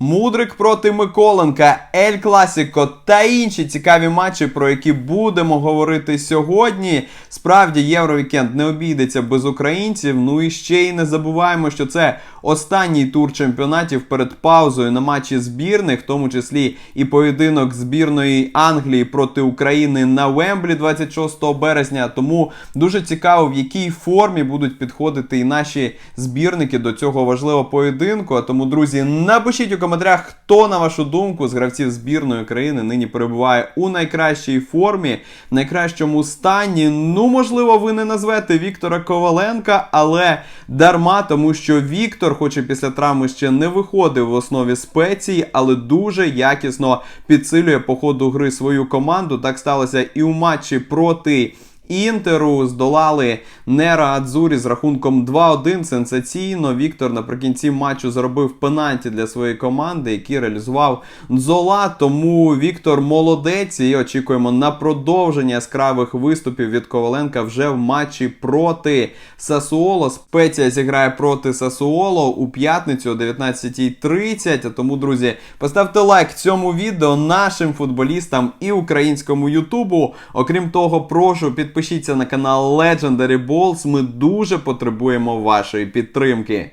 Мудрик проти Миколенка, Ель Класіко та інші цікаві матчі, про які будемо говорити сьогодні. Справді, Євровікенд не обійдеться без українців. Ну і ще й не забуваємо, що це останній тур чемпіонатів перед паузою на матчі збірних, в тому числі і поєдинок збірної Англії проти України на Вемблі 26 березня. Тому дуже цікаво, в якій формі будуть підходити і наші збірники до цього важливого поєдинку. А тому, друзі, напишіть у коментарях, хто на вашу думку з гравців збірної країни нині перебуває у найкращій формі, найкращому стані. Ну, можливо, ви не назвете Віктора Коваленка, але дарма, тому що Віктор, хоч і після травми ще не виходив в основі спеції, але дуже якісно підсилює по ходу гри свою команду. Так сталося і у матчі проти. Інтеру здолали Нера Адзурі з рахунком 2-1 сенсаційно. Віктор наприкінці матчу заробив пенальті для своєї команди, який реалізував Зола. Тому Віктор молодець і очікуємо на продовження яскравих виступів від Коваленка вже в матчі проти Сасуоло. Спеція зіграє проти Сасуоло у п'ятницю о 19.30. А Тому, друзі, поставте лайк цьому відео нашим футболістам і українському Ютубу. Окрім того, прошу підпишіться на канал Legendary Balls. Ми дуже потребуємо вашої підтримки.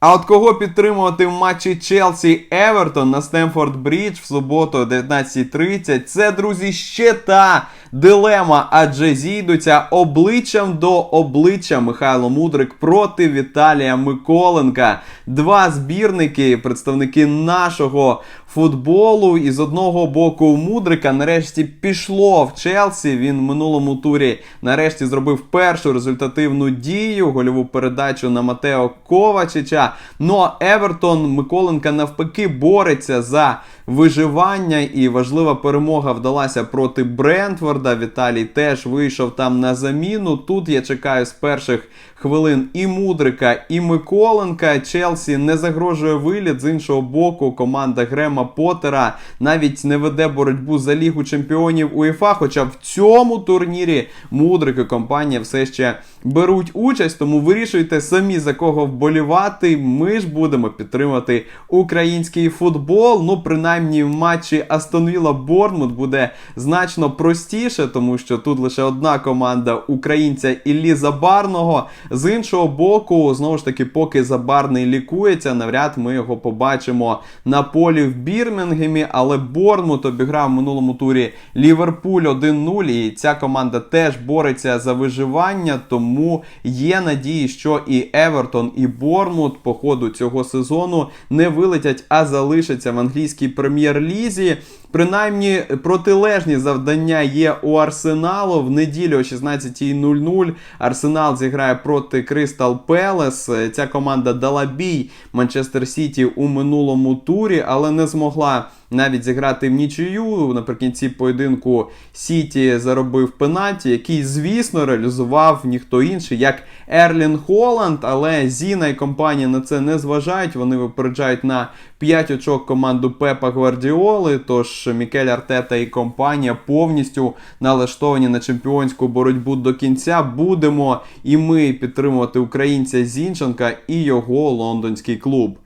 А от кого підтримувати в матчі Челсі Евертон на Стемфорд Брідж в суботу о 19.30, це, друзі, ще та дилема, адже зійдуться обличчям до обличчя Михайло Мудрик проти Віталія Миколенка. Два збірники, представники нашого футболу. І з одного боку Мудрика нарешті пішло в Челсі. Він в минулому турі нарешті зробив першу результативну дію, гольову передачу на Матео Ковачича. Ну а Евертон Миколенка навпаки бореться за виживання, і важлива перемога вдалася проти Брентфорда. Віталій теж вийшов там на заміну. Тут я чекаю з перших хвилин і Мудрика, і Миколенка. Челсі не загрожує виліт. З іншого боку, команда Грема Поттера навіть не веде боротьбу за Лігу чемпіонів УЄФА. Хоча в цьому турнірі Мудрик і компанія все ще беруть участь. Тому вирішуйте самі за кого вболівати. Ми ж будемо підтримати український футбол. Ну, принаймні, в матчі Астон Вілла Борнмут буде значно простіше, тому що тут лише одна команда українця Іллі Забарного. З іншого боку, знову ж таки, поки Забарний лікується, навряд ми його побачимо на полі в Бірмінгемі. Але Борнмут обіграв в минулому турі Ліверпуль 1-0. І ця команда теж бореться за виживання. Тому є надії, що і Евертон, і Борнмут по ходу цього сезону не вилетять, а залишаться в англійській прем'єр-лізі. Принаймні протилежні завдання є у Арсеналу в неділю о 16.00. Арсенал зіграє проти Кристал Пелес. Ця команда дала бій Манчестер Сіті у минулому турі, але не змогла навіть зіграти в нічию. Наприкінці поєдинку Сіті заробив пенальті, який, звісно, реалізував ніхто інший, як Ерлін Холланд. Але Зіна і компанія на це не зважають. Вони випереджають на 5 очок команду Пепа Гвардіоли. Тож Мікель Артета і компанія повністю налаштовані на чемпіонську боротьбу до кінця. Будемо і ми підтримувати українця Зінченка і його лондонський клуб.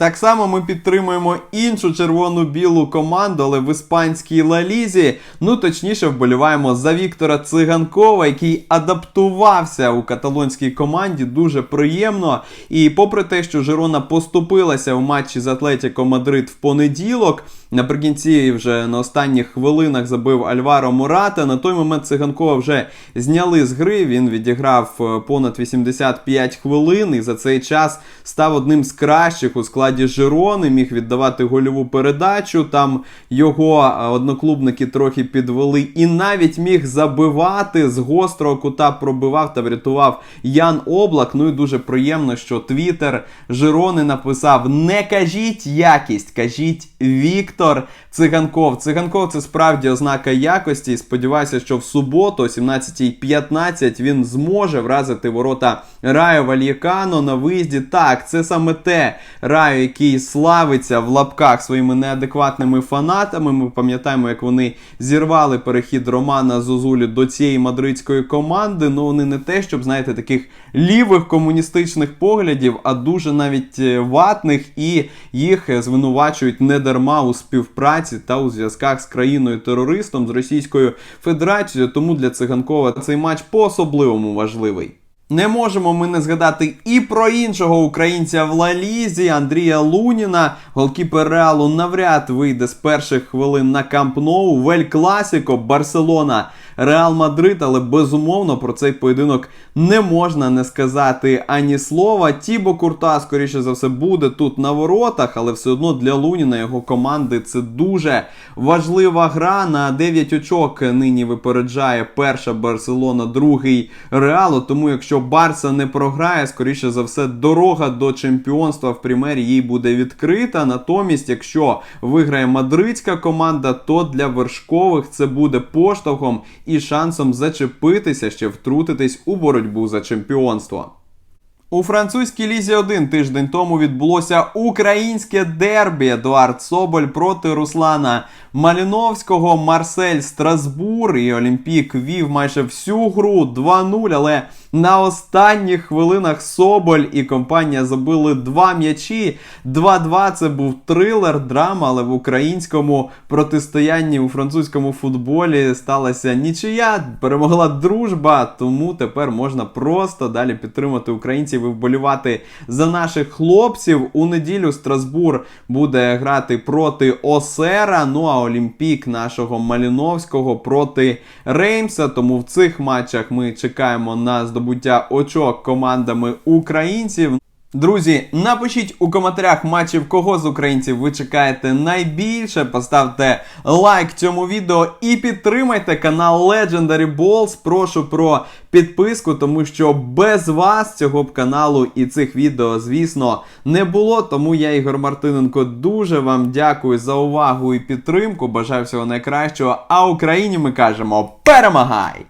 Так само ми підтримуємо іншу червону-білу команду, але в іспанській лалізі. Ну точніше, вболіваємо за Віктора Циганкова, який адаптувався у каталонській команді. Дуже приємно. І попри те, що Жирона поступилася у матчі з Атлетіко Мадрид в понеділок, наприкінці вже на останніх хвилинах забив Альваро Мурата. На той момент Циганкова вже зняли з гри. Він відіграв е, понад 85 хвилин і за цей час став одним з кращих у складі Жирони, міг віддавати гольову передачу. Там його е, одноклубники трохи підвели і навіть міг забивати з гострого кута пробивав та врятував Ян Облак. Ну і дуже приємно, що Твіттер Жирони написав: Не кажіть якість, кажіть Віктор. Циганков. Циганков це справді ознака якості. Сподіваюся, що в суботу, о 17.15, він зможе вразити ворота Раю Вальєкано на виїзді. Так, це саме те Раю, який славиться в лапках своїми неадекватними фанатами. Ми пам'ятаємо, як вони зірвали перехід Романа Зозулі до цієї мадридської команди. Ну вони не те, щоб знаєте, таких лівих комуністичних поглядів, а дуже навіть е, ватних, і їх е, звинувачують не дарма у співпраці та у зв'язках з країною терористом з Російською Федерацією. Тому для циганкова цей матч по-особливому важливий. Не можемо ми не згадати і про іншого українця в Лалізі Андрія Луніна. Голкіпер Реалу навряд вийде з перших хвилин на Камп Ноу. Вель Класіко, Барселона, Реал Мадрид, але безумовно про цей поєдинок не можна не сказати ані слова. Тібо Курта, скоріше за все, буде тут на воротах, але все одно для Луніна його команди це дуже важлива гра. На 9 очок нині випереджає перша Барселона, другий Реалу. Тому якщо Барса не програє, скоріше за все, дорога до чемпіонства в Прімері їй буде відкрита. Натомість, якщо виграє мадридська команда, то для вершкових це буде поштовхом і шансом зачепитися, ще втрутитись у боротьбу за чемпіонство. У французькій лізі 1 тиждень тому відбулося українське дербі. Едуард Соболь проти Руслана Маліновського, Марсель Страсбур і Олімпік вів майже всю гру 2-0, але на останніх хвилинах Соболь і компанія забили два м'ячі. 2-2 це був трилер, драма, але в українському протистоянні у французькому футболі сталася нічия, перемогла дружба, тому тепер можна просто далі підтримати українців і вболівати за наших хлопців. У неділю Страсбур буде грати проти Осера. Ну а Олімпік нашого Маліновського проти Реймса. Тому в цих матчах ми чекаємо на здобуття очок командами українців. Друзі, напишіть у коментарях матчів, кого з українців ви чекаєте найбільше. Поставте лайк цьому відео і підтримайте канал Legendary Balls. Прошу про підписку, тому що без вас цього б каналу і цих відео, звісно, не було. Тому я, Ігор Мартиненко, дуже вам дякую за увагу і підтримку. Бажаю всього найкращого. А Україні ми кажемо перемагай!